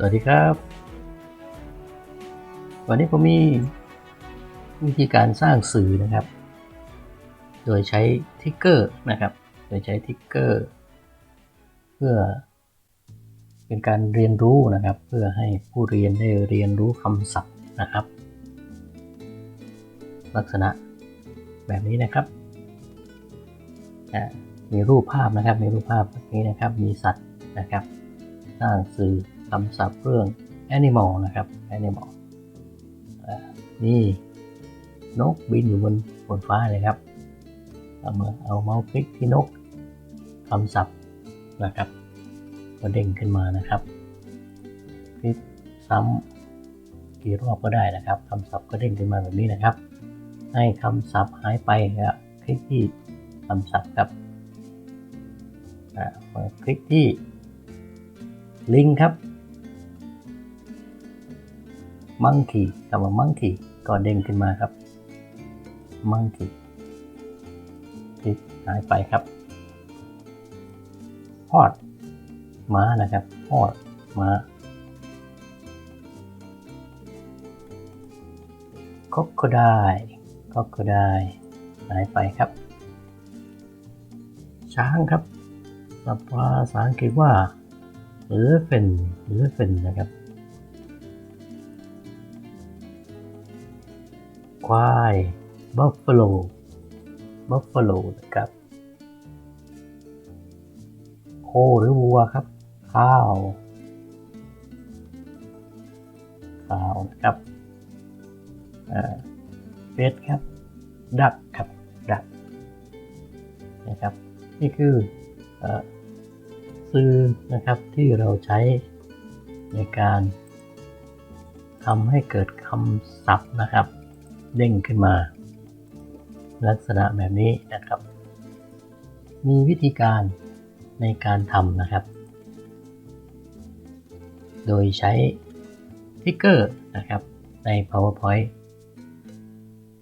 สวัสดีครับ วันนี้ผมมีวิธีการสร้างสื่อนะครับ โดยใช้ทิกเกอร์นะครับ โดยใช้ทิกเกอร์เพื่อเป็นการเรียนรู้นะครับ เพื่อให้ผู้เรียนได้เรียนรู้คำศัพท์นะครับ ลักษณะแบบนี้นะครับมีรูปภาพนะครับ มีรูปภาพแบบนี้นะครับ มีสัตว์นะครับ สร้างสื่อ คำศัพท์เรื่อง animal นะครับ animal อ่านี่นกบินอยู่บนบนฟ้าเลยครับเอามาเอาเมาส์คลิกที่นกคำศัพท์นะครับก็เด้งขึ้นมานะครับ คลิกซ้ำกี่รอบก็ได้นะครับคำศัพท์ก็เด้งขึ้นมาแบบนี้นะครับ ให้คำศัพท์หายไปครับคลิกที่คำศัพท์ครับคลิกที่ลิงก์ครับ มังคีคำว่ามังคีก็เด้งขึ้นมาครับมังคีคลิกหายไปครับฮอดม้านะครับฮอดม้าคอกโคไดคอกโคได้หายไปครับ ช้างครับสับภาษาอังกฤษว่า elephant elephant นะครับ ควาย buffalo buffalo นะครับโคหรือวัวครับ ข้าวข้าวนะครับเป็ดครับ ดักครับดักนะครับ นี่คือเอสื่อนะครับที่เราใช้ในการทำให้เกิดคำศัพท์นะครับ เด้งขึ้นมา ลักษณะแบบนี้นะครับ มีวิธีการในการทำนะครับ โดยใช้ทิกเกอร์นะครับใน PowerPoint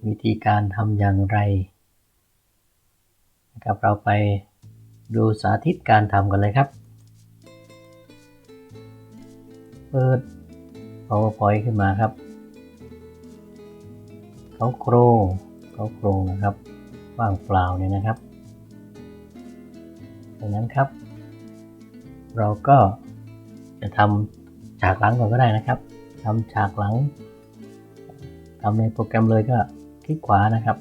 วิธีการทำอย่างไรนะครับเราไปดูสาธิตการทำกันเลยครับ เปิด PowerPoint ขึ้นมาครับ เขาโครงเขาโครงนะครับ ว่างเปล่าเนี่ยนะครับดังนั้นครับ เราก็จะทำฉากหลังก่อนก็ได้นะครับทำฉากหลังทำในโปรแกรมเลยก็คลิกขวานะครับ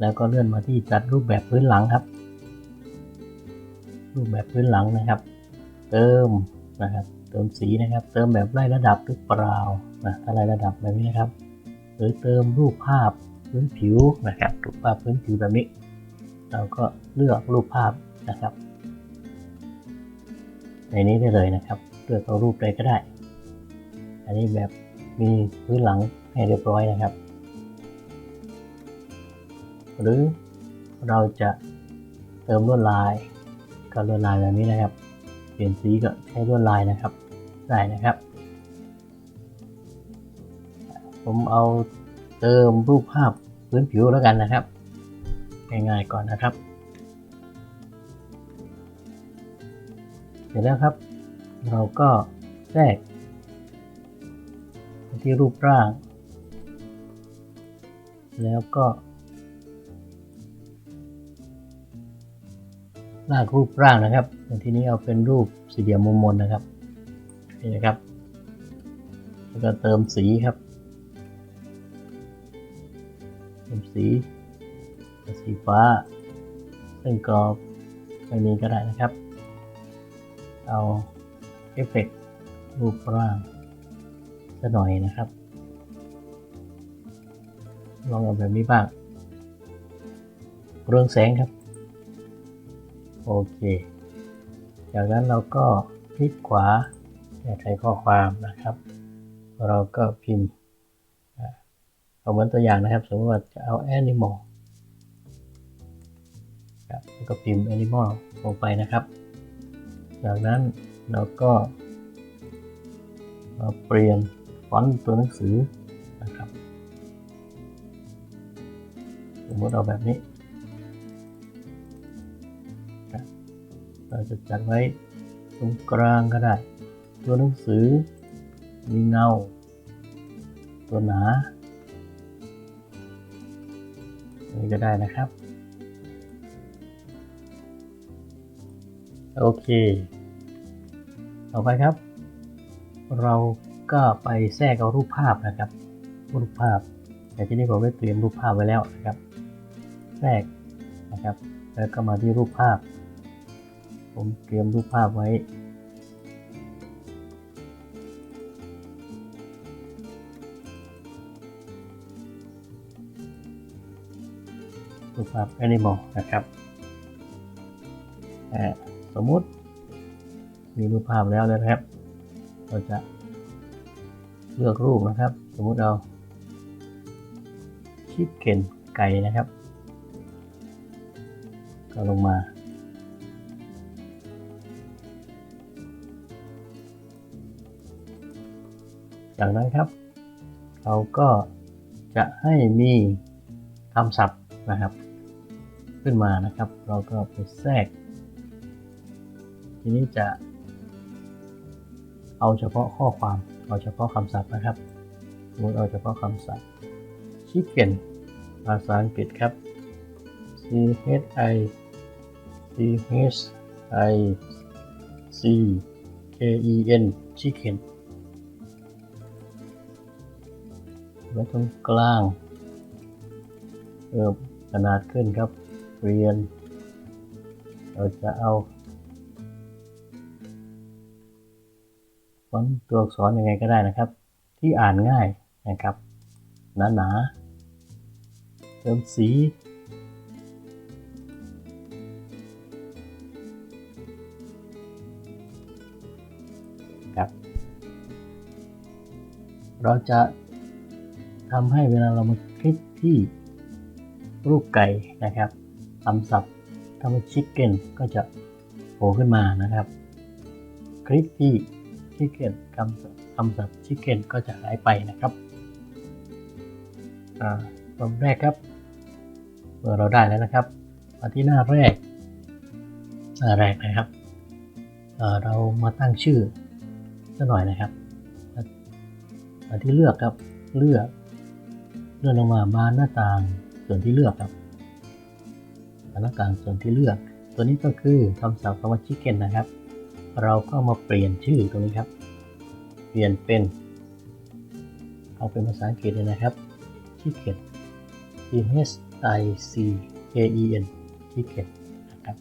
แล้วก็เลื่อนมาที่จัดรูปแบบพื้นหลังครับ รูปแบบพื้นหลังนะครับ เติมนะครับ เติมสีนะครับ เติมแบบไล่ระดับหรือเปล่านะถ้าไล่ระดับแบบนี้นะครับ หรือเติมรูปภาพพื้นผิวนะครับรูปภาพพื้นผิวแบบนี้ เราก็เลือกรูปภาพนะครับ ในนี้ได้เลยนะครับเลือกเอารูปใดก็ได้ อันนี้แบบมีพื้นหลังให้เรียบร้อยนะครับ หรือเราจะเติมลวดลายก็ลวดลายแบบนี้นะครับ เปลี่ยนสีก็ใช้ลวดลายนะครับ ได้นะครับ ผมเอาเติมรูปภาพพื้นผิวแล้วกันนะครับ ง่ายๆก่อนนะครับ เสร็จแล้วครับ เราก็แทรกที่รูปร่าง แล้วก็ลากรูปร่างนะครับทีนี้เอาเป็นรูปสี่เหลี่ยมมุมมนนะครับนี่นะครับ แล้วก็เติมสีครับ สีสีฟ้า ซึ่งกรอบไม่มีก็ได้นะครับ เอาเอฟเฟกต์รูปร่างสัหน่อยนะครับ ลองเอาแบบนี้บ้าง เรื่องแสงครับ โอเค จากนั้นเราก็คลิกขวาแก้ไขข้อความนะครับ เราก็พิมพ์ เอาเหมือนตัวอย่างนะครับ สมมติว่าจะเอา animal ครับแล้วก็พิมพ์ animal ลงไปนะครับ จากนั้นเราก็มาเปลี่ยนฟอนต์ตัวหนังสือนะครับ สมมติเอาแบบนี้ เราจะจัดไว้ตรงกลางก็ได้ ตัวหนังสือมีเงา ตัวหนา ก็ได้นะครับ โอเค ต่อไปครับ เราก็ไปแทรกเอารูปภาพนะครับ รูปภาพแต่ที่นี้ผมได้เตรียมรูปภาพไว้แล้วนะครับ แทรกนะครับ แล้วก็มาที่รูปภาพ ผมเตรียมรูปภาพไว้ รูปภาพ Animal นะครับสมมุติมีรูปภาพแล้วนะครับ เราจะเลือกรูปนะครับ สมมุติเอาชิคเกนไก่นะครับ ก็ลงมา จากนั้นครับ เราก็จะให้มีคำศัพท์ นะครับ ขึ้นมานะครับ เราก็ไปแทรก ทีนี้จะ เอาเฉพาะข้อความ เอาเฉพาะคำศัพท์นะครับสมมติเอาเฉพาะคำศัพท์ chicken ภาษาอังกฤษครับ c h i c h i c k e n chicken ไว้ตรงกลางเพิ่ม ขนาดขึ้นครับ เรียน เราจะเอาฟอนต์ตัวอักษรยังไงก็ได้นะครับ ที่อ่านง่ายนะครับ หนาหนาๆเติมสี ครับ เราจะทำให้เวลาเรามาคลิกที่ รูปไก่นะครับคำศัพท์คำว่า chicken ก็จะโผล่ขึ้นมานะครับคลิกที่ chicken คำศัพท์คำศัพท์ chicken ก็จะหายไปนะครับอ่าตอนแรกครับเมื่อเราได้แล้วนะครับมาที่หน้าแรกหน้าแรกนะครับเอ่อเรามาตั้งชื่อสักหน่อยนะครับมาที่เลือกครับเลือกเลื่อนลงมาบานหน้าต่าง ส่วนที่เลือกครับบานหน้าต่างส่วนที่เลือก ตัวนี้ก็คือคำศัพท์คำว่า chicken นะครับ เราก็มาเปลี่ยนชื่อตรงนี้ครับ เปลี่ยนเป็นเอาเป็นภาษาอังกฤษเลยนะครับ chicken c h i c k e n chicken นะครับ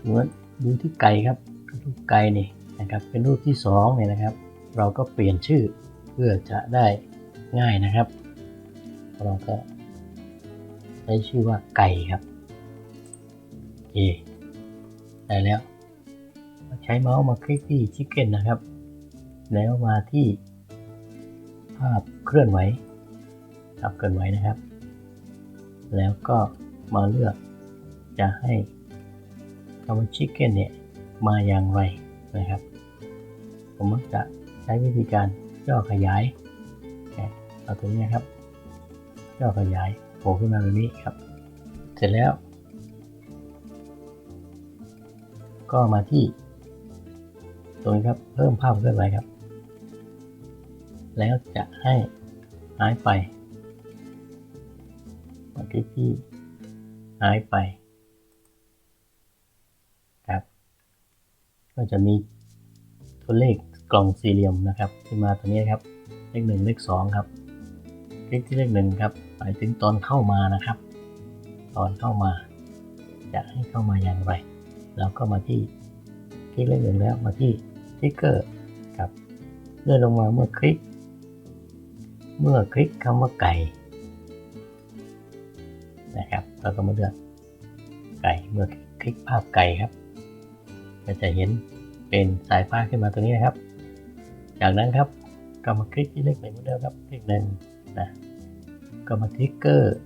เหมือนดูที่ไก่ครับรูปไก่นี่นะครับ เป็นรูปที่สองเนี่ยนะครับ เราก็เปลี่ยนชื่อเพื่อจะได้ง่ายนะครับ เราก็ใช้ชื่อว่าไก่ครับโอเคได้แล้ว ใช้เมาส์มาคลิกที่ Chicken นะครับ แล้วมาที่ภาพเคลื่อนไหวภาพเคลื่อนไหวนะครับ แล้วก็มาเลือกจะให้คำว่า Chicken เนี่ยมาอย่างไรนะครับ ผมมักจะใช้วิธีการย่อขยายเอาตัวนี้นะครับ ย่อขยายโผล่ขึ้นมาแบบนี้ครับ เสร็จแล้ว ก็มาที่ ตรงนี้ครับเพิ่มภาพเคลื่อนไหวครับ แล้วจะให้หายไปมาที่ที่หายไปครับ ก็จะมีตัวเลขกล่องสี่เหลี่ยมนะครับขึ้นมาตัวนี้ครับ เลขหนึ่งเลขสองครับ คลิกที่เลขหนึ่งครับ หมายถึงตอนเข้ามานะครับ ตอนเข้ามาจะให้เข้ามาอย่างไรแล้วก็มาที่คลิกเลขหนึ่งแล้วมาที่สติ๊กเกอร์ครับเลื่อนลงมาเมื่อคลิก เมื่อคลิกคำว่าไก่นะครับเราก็มาเลือกไก่เมื่อคลิกภาพไก่ครับก็จะเห็นเป็นสายฟ้าขึ้นมาตัวนี้นะครับ จากนั้นครับก็มาคลิกที่เลขหนึ่งเหมือนเดิมครับเลขหนึ่งนะ ก็มาทริกเกอร์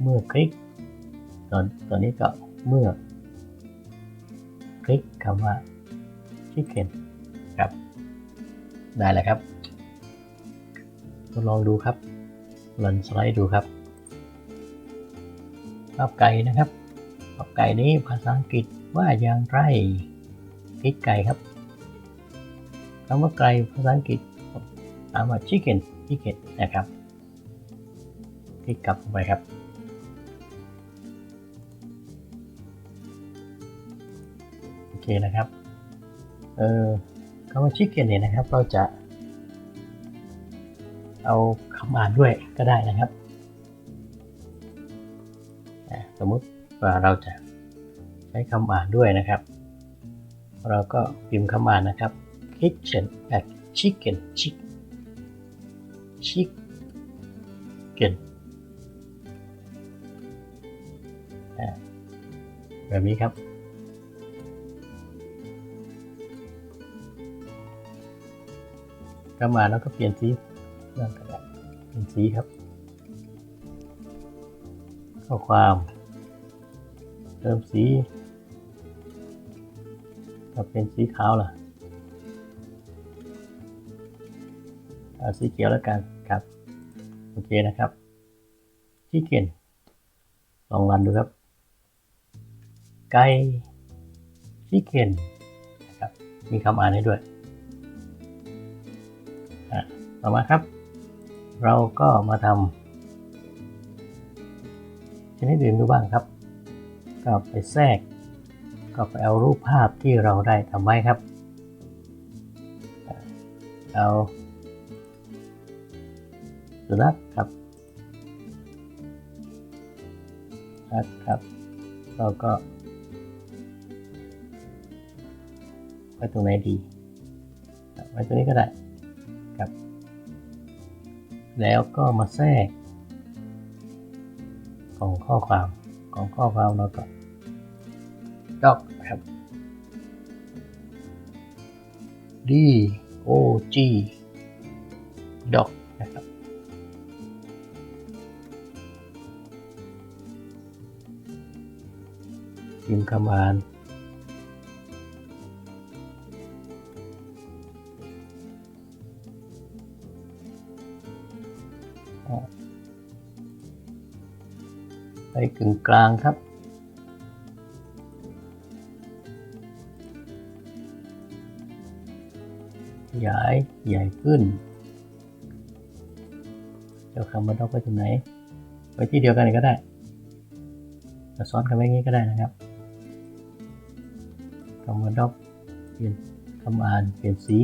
เมื่อคลิก ตอนตอนนี้ก็เมื่อ คลิกคำว่า chicken ครับ ได้แล้วครับทดลองดูครับลันสไลด์ดูครับภาพไก่นะครับภาพไก่นี้ภาษาอังกฤษว่าอย่างไรคลิกไก่ครับคำว่าไก่ภาษาอังกฤษอานว่า chicken chicken นะครับ คลิกกลับลงไปครับ โอเคนะครับ เออคำว่า chicken เนี่ยนะครับ เราจะ เอาคำอ่านด้วยก็ได้นะครับ สมมติว่าเราจะใช้คำอ่านด้วยนะครับ เราก็พิมพ์คำอ่านนะครับ kitchen at chicken chick chick แบบนี้ครับ ก็มาแล้วก็เปลี่ยนสีเรื่องกระดาษเปลี่ยนสีครับ ข้อความเติมสีก็เป็นสีขาวล่ะเอาสีเขียวแล้วกันครับ โอเคนะครับที่เขียนลองรันดูครับ ไก่ที่เขียนนะครับมีคำอ่านให้ด้วยอะต่อมาครับ เราก็มาทำชนิดอื่นดูบ้างครับ ก็ไปแทรก ก็ไปเอารูปภาพที่เราได้ทำไว้ครับ เอาสุนัขครับนะครับเราก็ ตรงไหนดีไว้ตรงนี้ก็ได้ครับ แล้วก็มาแทรกของข้อความของข้อความเราก็ dog ครับ d o g dog นะครับ พิมพ์คำอ่าน ไปกึ่งกลางครับขยายใหญ่ขึ้น เจ้าคำว่าดอกไปตรงไหน ไว้ที่เดียวกันก็ได้มาซ้อนกันไว้งนี้ก็ได้นะครับคำว่าดอกเปลี่ยนคำอ่านเปลี่ยนสี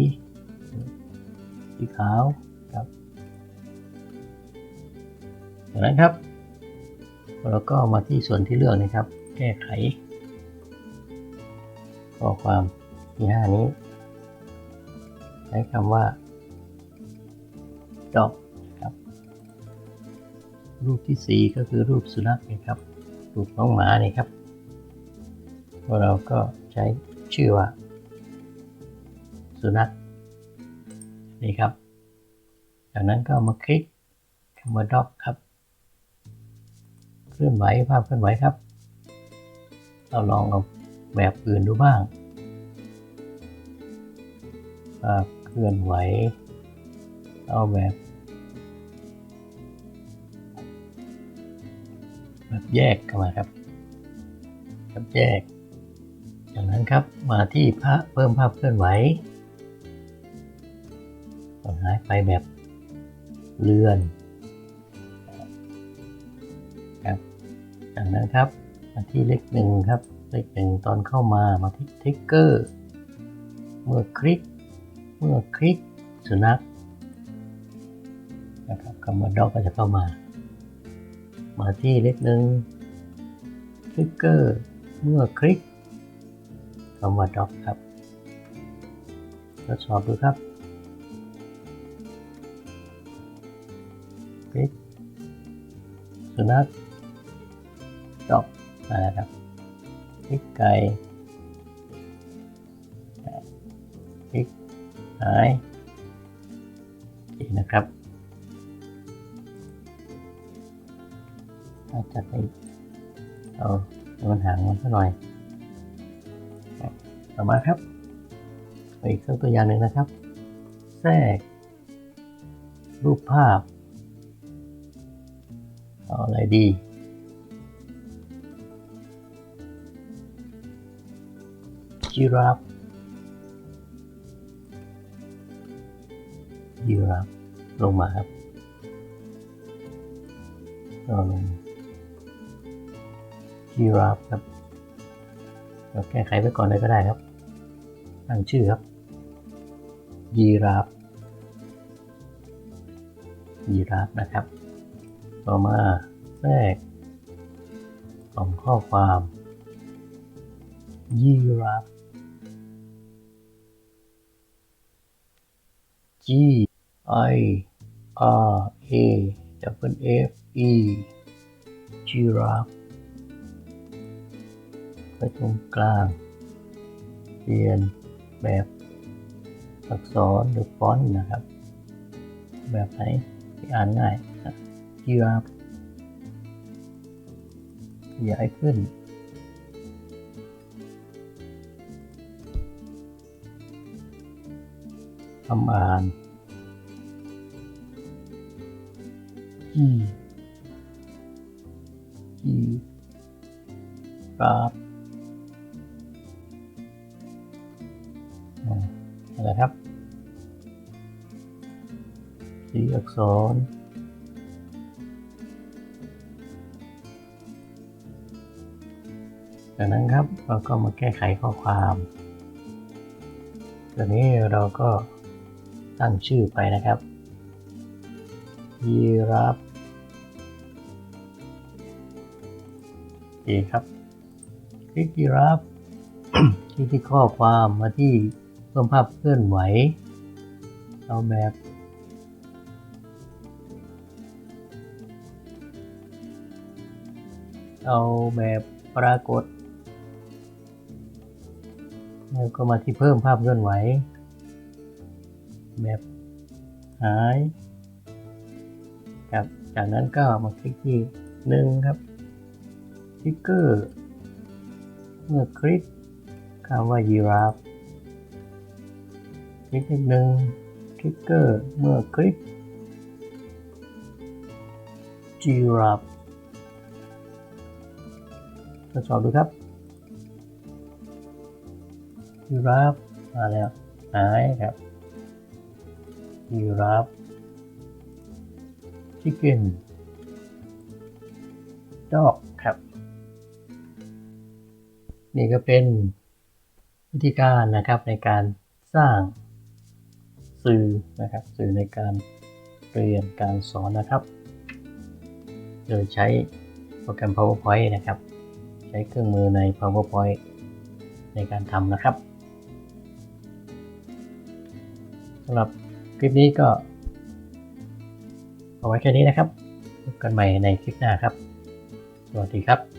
สีขาวครับจากนั้นครับ เราก็มาที่ส่วนที่เลือกนะครับ แก้ไขข้อความที่5นี้ ใช้คำว่า dog ครับรูปที่ 4 ก็คือรูปสุนัขนะครับรูปน้องหมาเนี่ยครับเราก็ใช้ชื่อว่า สุนัขนี่ครับ จากนั้นก็มาคลิกคำว่า dog ครับ ลื่อนไหวภาพเคลื่อนไหวครับ เราลองเอาแบบอื่นดูบ้างภาพเคลื่อนไหว เอาแบบแบบแยกเข้ามาครับแบบแยก จากนั้นครับมาที่พระเพิ่มภาพเคลื่อนไหวหายไปแบบเลื่อน จากนั้นครับมาที่เลขหนึ่งครับ เลขหนึ่งตอนเข้ามามาที่ทริกเกอร์เมื่อคลิก เมื่อคลิกสุนัขนะครับคำว่า dog ก็จะเข้ามา มาที่เลขหนึ่งทริกเกอร์เมื่อคลิกคำว่า dog ครับทดสอบดูครับคลิกสุนัข ดอกมาแล้วครับคลิกไก่คลิกหายอเคนะครับอาจจะไปเอาให้มันห่างมันสักหน่อยต่อมาครับอีกสักตัวอย่างหนึ่งนะครับ แทรก รูปภาพ เอาอะไรดี ยีราฟยีราฟลงมาครับก็ลงยีราฟครับเราแก้ไขไปก่อนเลยก็ได้ครับ ตั้งชื่อครับ ยีราฟ ยีราฟนะครับ ต่อมาแรกของข้อความ ยีราฟ G I R A W F E giraffe ไปตรงกลาง เปลี่ยนแบบอักษรหรือฟอนต์นะครับ แบบไหนที่อ่านง่าย giraffe ขยายขึ้น คำอ่านจีจีครับอ่าอะไรครับสีอักษรจากนั้นครับเราก็มาแก้ไขข้อความตอนนี้เราก็ ตั้งชื่อไปนะครับ ยีราฟโอเคครับ คลิกยีราฟคลิกที่ข้อความมาที่เพิ่มภาพเคลื่อนไหว เอาแบบเอาแบบปรากฏ แล้วก็มาที่เพิ่มภาพเคลื่อนไหว แบบหายครับจากนั้นก็มาคลิกที่หนึ่งครับสติ๊กเกอร์เมื่อคลิกคำว่ายีราฟคลิกที่หนึ่งสติ๊กเกอร์เมื่อคลิกจีราฟทดสอบดูครับยีราฟมาแล้วหายครับ ยีราฟ chicken dog ครับ นี่ก็เป็นวิธีการนะครับในการสร้างสื่อนะครับสื่อในการเรียนการสอนนะครับ โดยใช้โปรแกรม PowerPoint นะครับ ใช้เครื่องมือใน PowerPoint ในการทำนะครับสำหรับ ลิปนี้ก็ เอาไว้แค่นี้นะครับพบกันใหม่ในคลิปหน้าครับ สวัสดีครับ